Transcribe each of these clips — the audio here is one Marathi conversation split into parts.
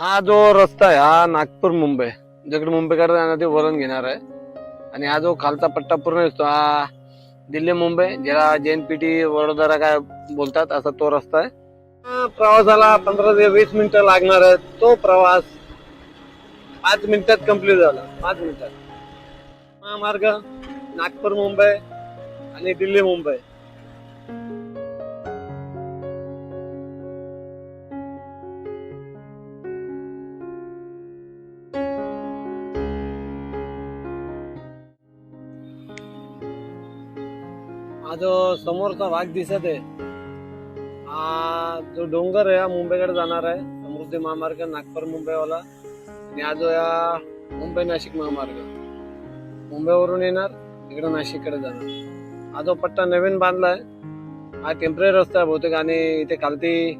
हा जो रस्ता आहे हा नागपूर मुंबई. जिकडे मुंबईकडे जाणार ते वरण घेणार आहे. आणि हा जो खालचा पट्टा पूर्ण असतो हा दिल्ली मुंबई ज्याला जेएनपीटी वडोदरा काय बोलतात असा तो रस्ता आहे. हा, प्रवासाला पंधरा ते वीस मिनिटं लागणार आहे तो प्रवास पाच मिनिटात कंप्लीट झाला. पाच मिनिटात. महामार्ग नागपूर मुंबई आणि दिल्ली मुंबई. जो समोरचा भाग दिसत आहे हा जो डोंगर आहे हा मुंबईकडे जाणार आहे. समृद्धी महामार्ग नागपूर मुंबईवाला. आणि हा जो या मुंबई नाशिक महामार्ग. मुंबईवरून येणार इकडे नाशिककडे जाणार. हा जो पट्टा नवीन बांधला आहे हा टेंपररी रस्ता आहे बहुतेक. आणि इथे खालती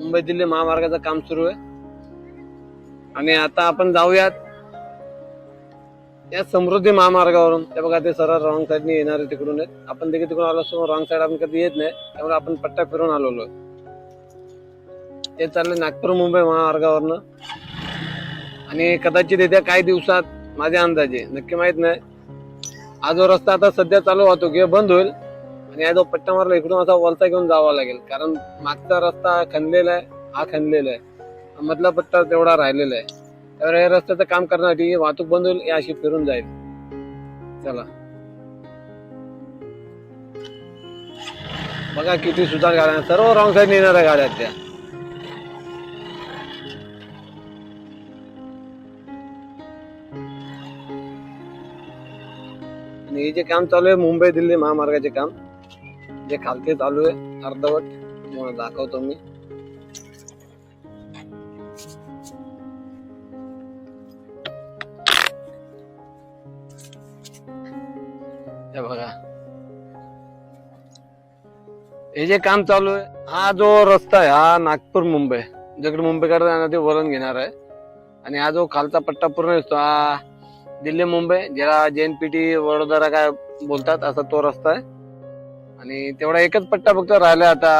मुंबई दिल्ली महामार्गाचं काम सुरू आहे. आणि आता आपण जाऊयात. या समृद्धी महामार्गावरून. ते बघा ते सरळ रॉंग साईडने येणार आहे तिकडून आहेत. आपण देखील तिकडून आलो असतो रॉंग साईड आपण कधी येत नाही. त्यामुळे आपण पट्टा फिरून आलेलो आहे. ते चालले नागपूर मुंबई महामार्गावरनं. आणि कदाचित येत्या काही दिवसात माझ्या अंदाजे नक्की माहीत नाही. हा जो रस्ता आता सध्या चालू वाहतो किंवा बंद होईल. आणि हा जो पट्टा मारला इकडून असा वलता घेऊन जावा लागेल. कारण मागचा रस्ता खणलेला आहे हा खणलेला आहे. मधला पट्टा तेवढा राहिलेला आहे. तर या रस्त्याचं काम करण्यासाठी वाहतूक बंद होईल या अशी फिरून जाईल. चला. बघा किती सुधार गाड्या सर्व रॉंग साईड नेणाऱ्या गाड्या आहेत त्या. आणि हे जे काम चालू आहे मुंबई दिल्ली महामार्गाचे काम जे खालते चालू आहे अर्धवट दाखवतो मी. हे जे काम चालू आहे हा जो रस्ता आहे हा नागपूर मुंबई. जिकडे मुंबईकडे जाणार ते वळण घेणार आहे. आणि हा जो खालचा पट्टा पूर्ण असतो हा दिल्ली मुंबई ज्याला जे एन पी टी वडोदरा काय बोलतात असा तो रस्ता आहे. आणि तेवढा एकच पट्टा फक्त राहिला आता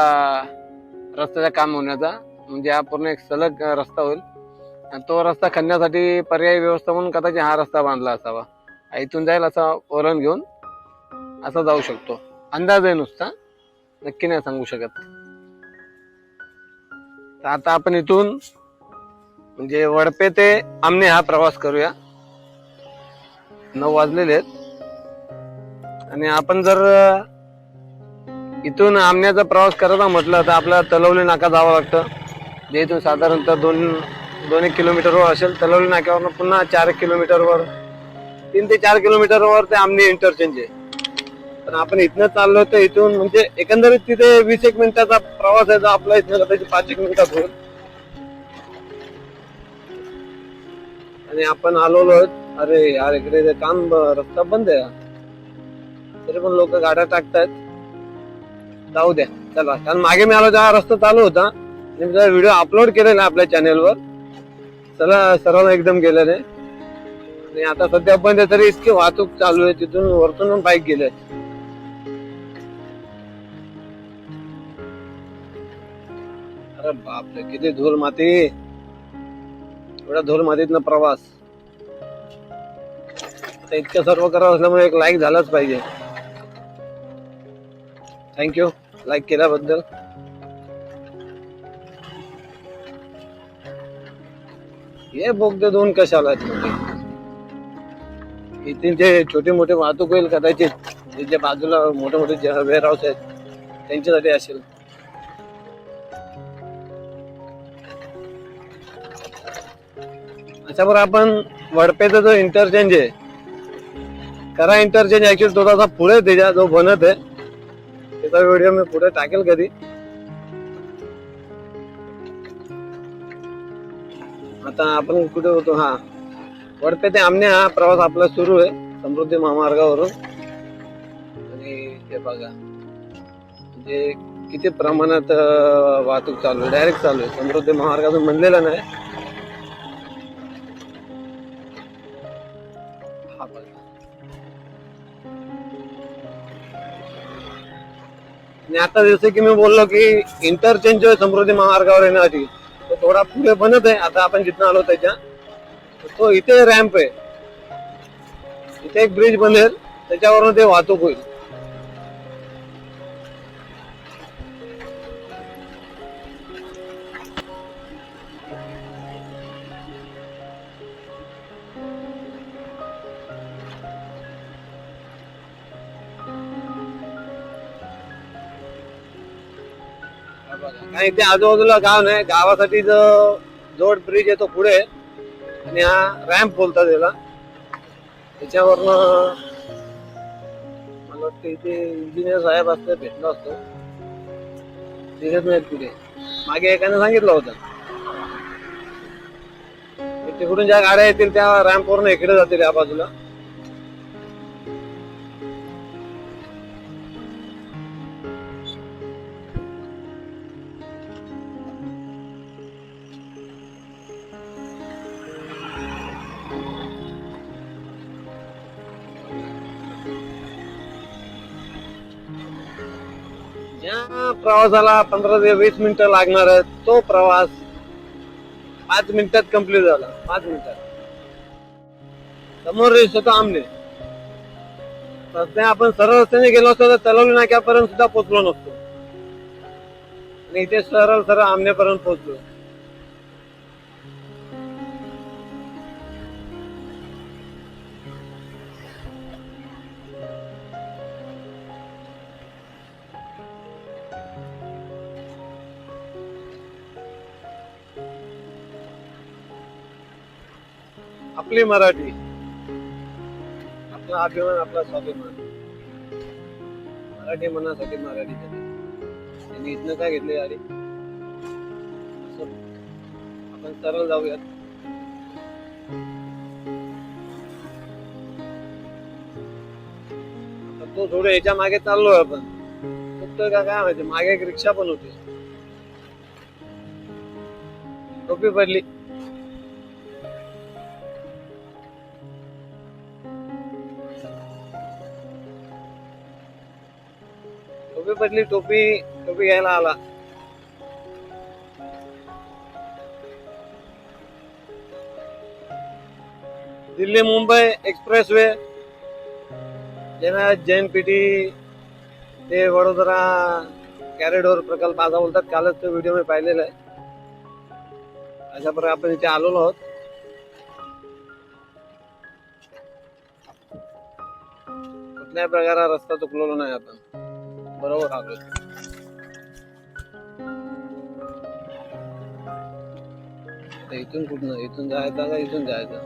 रस्त्याचं काम होण्याचा. म्हणजे हा पूर्ण एक सलग रस्ता होईल. आणि तो रस्ता खणण्यासाठी पर्यायी व्यवस्था म्हणून कदाचित हा रस्ता बांधला असावा. इथून जाईल असा वळण घेऊन असा जाऊ शकतो. अंदाज आहे नुसता. नक्की नाही सांगू शकत. तर आता आपण इथून म्हणजे वडपे ते आमने हा प्रवास करूया. नऊ वाजलेले आहेत. आणि आपण जर इथून आमण्याचा प्रवास करायचा म्हटलं तर आपल्याला तलवली नाका जावं लागतं. जे इथून साधारणतः दोन दोन एक किलोमीटरवर असेल तलवली नाक्यावर पुन्हा चार किलोमीटरवर तीन ते चार किलोमीटरवर ते आमने इंटरचेंज आहे. पण आपण इथनं चाललो तर इथून म्हणजे एकंदरीत तिथे वीस एक मिनिटाचा प्रवास आहे आपला इथनं त्याची पाच एक मिनिटात होईल. आणि आपण आलोलो अरे यार इकडे काम रस्ता बंद आहे. तरी पण लोक गाड्या टाकतायत. जाऊ द्या. चला. कारण मागे मी आलो त्या रस्ता चालू होता. आणि मी व्हिडिओ अपलोड केलेला आपल्या चॅनेलवर. चला सर्वांना एकदम गेलेले आणि आता सध्या बंद आहे तरी इतकी वाहतूक चालू आहे. तिथून वरतून बाईक गेले. अरे बापरे किती धूळ माती. एवढ्या धूळ मातीतनं प्रवास. इतकं सर्व करत असल्यामुळे एक लाईक झालाच पाहिजे. थँक्यू लाईक केल्याबद्दल. हे बोगदे दोन कशाला आहेत इथे जे छोटे मोठे वाहतूक होईल कदाचित जे बाजूला मोठे मोठे वेअर हाऊस आहेत त्यांच्यासाठी असेल. त्याच्यावर आपण वडपेचा जो इंटरचेंज आहे करा इंटरचेंज ऍक्च्युअली तो तसा पुढे त्याच्या जो बनत आहे त्याचा व्हिडिओ मी पुढे टाकेल कधी. आता आपण कुठे होतो? हा. वडपे ते आमने हा प्रवास आपला सुरू आहे समृद्धी महामार्गावरून. आणि हे बघा म्हणजे किती प्रमाणात वाहतूक चालू आहे डायरेक्ट चालू आहे. समृद्धी महामार्गातून म्हणलेलं नाही. आणि आता जसं की मी बोललो की इंटरचेंज समृद्धी महामार्गावर येण्यासाठी तो थोडा पुढे बनत आहे. आता आपण जिथं आलो त्याच्या तो इथे रॅम्प आहे. इथे एक ब्रिज बनेल त्याच्यावरून ते वाहतूक होईल. काही ते आजूबाजूला गाव नाही. गावासाठी जो जोड ब्रिज येतो पुढे आणि हा रॅम्प बोलतात त्याला त्याच्यावरनं मला वाटतं इथे इंजिनियर साहेब असते भेटलो असतो. दिसत नाहीत पुढे मागे एकाने सांगितलं होतं. तिकडून ज्या गाड्या येतील त्या रॅम्पवरून इकडे जातील या बाजूला. या प्रवासाला पंधरा ते वीस मिनिटं लागणार आहे तो प्रवास पाच मिनिटात कंप्लीट झाला. पाच मिनिटात. समोर रेस होता आमने. सध्या आपण सरळ रस्त्याने गेलो असतो तर तलवली नाक्यापर्यंत सुद्धा पोचलो नसतो. आणि इथे सरळ सरळ आमनेपर्यंत पोहोचलो. आपली मराठी. आपला अभिमान आपला स्वाभिमान. मराठी मनासाठी मराठी त्यांनी इथनं काय घेतले गाडी आपण सरळ जाऊयात. तो थोडं याच्या मागे चाललोय आपण. फक्त का काय माहिती मागे एक रिक्षा पण होती. टोपी पडली. टोपी टोपी टोपी घ्यायला आला. दिल्ली मुंबई एक्सप्रेस वे ज्यांना जैन पीटी ते वडोदरा कॅरिडोर प्रकल्प असा बोलतात कालच तो व्हिडिओ मी पाहिलेला आहे. अशा प्रकारे आपण इथे आलेलो आहोत. कुठल्याही प्रकारा रस्ता चुकलेलो नाही आपण बरोबर आलो इथून कुठनं? इथून जायचं का इथून जायचं?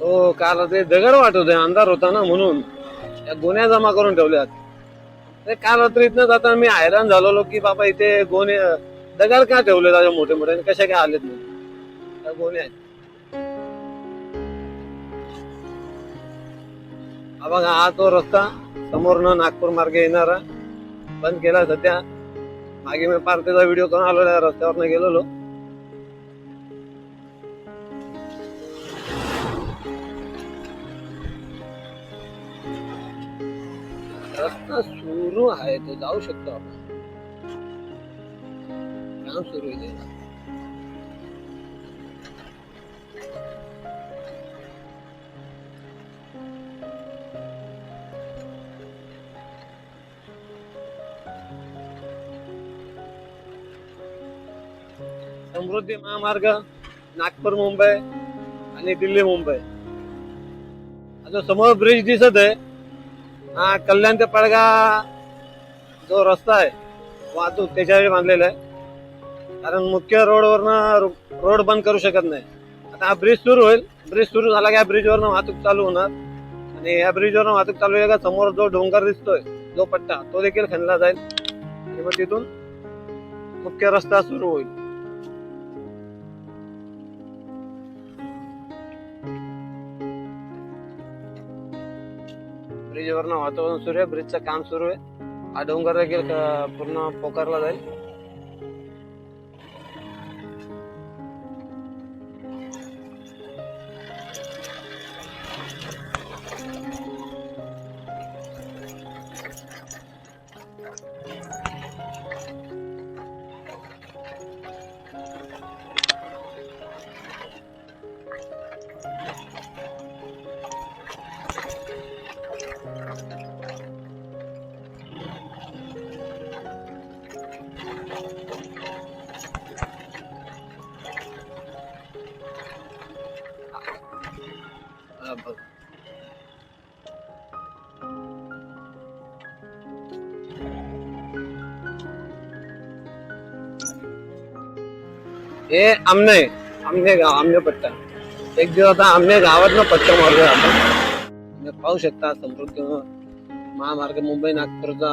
हो काल ते दगड वाटत होते अंधार होता ना म्हणून. या गोण्या जमा करून ठेवल्यात. ते काल रात्री इथनं जाताना मी हैराण झालेलो की बाबा इथे गोणे दगड का ठेवले त्याच्या मोठे मोठे आणि कशा काय आलेत नाही त्या गोण्या आहेत हा बघा हा तो रस्ता समोरनं नागपूर मार्गे येणारा बंद केला सध्या मागे मी पार त्याचा व्हिडिओ करून आलो रस्त्यावरनं गेलेलो रस्ता सुरू आहे तो जाऊ शकतो आपण काम सुरू आहे समृद्धी महामार्ग नागपूर मुंबई आणि दिल्ली मुंबई. आता समोर ब्रिज दिसत आहे. हा कल्याण ते पडगा जो रस्ता आहे वाहतूक त्याच्यावेळी बांधलेला आहे. कारण मुख्य रोडवरनं रोड बंद करू शकत नाही. आता हा ब्रिज सुरू होईल. ब्रिज सुरू झाला की या ब्रिजवरनं वाहतूक चालू होणार. आणि या ब्रिजवरनं वाहतूक चालू आहे का? समोर जो डोंगर दिसतोय जो पट्टा तो देखील खणला जाईल. आणि मग तिथून मुख्य रस्ता सुरू होईल. ब्रिजवरनं वातावरण सुरू आहे ब्रिजचं काम सुरू आहे. हा डोंगर देखील पूर्ण पोकारला जाईल. हा बघ. हे आमने आमने गाव आमने पट्टा. एक दिवस आता आमने गावात ना पट्टा मारतोय आपण. पाहू शकता समृद्ध महामार्ग मुंबई नागपूरचा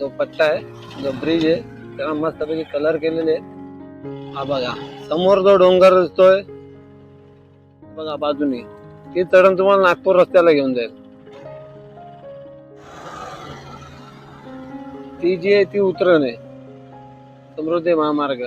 जो पट्टा आहे जो ब्रिज आहे त्याला मस्तपैकी कलर केलेले आहेत. हा बघा समोर जो डोंगर दिसतोय बघा बाजूने. ती चढण तुम्हाला नागपूर रस्त्याला घेऊन जाईल. ती जी आहे ती उतरण आहे. समृद्धी महामार्ग.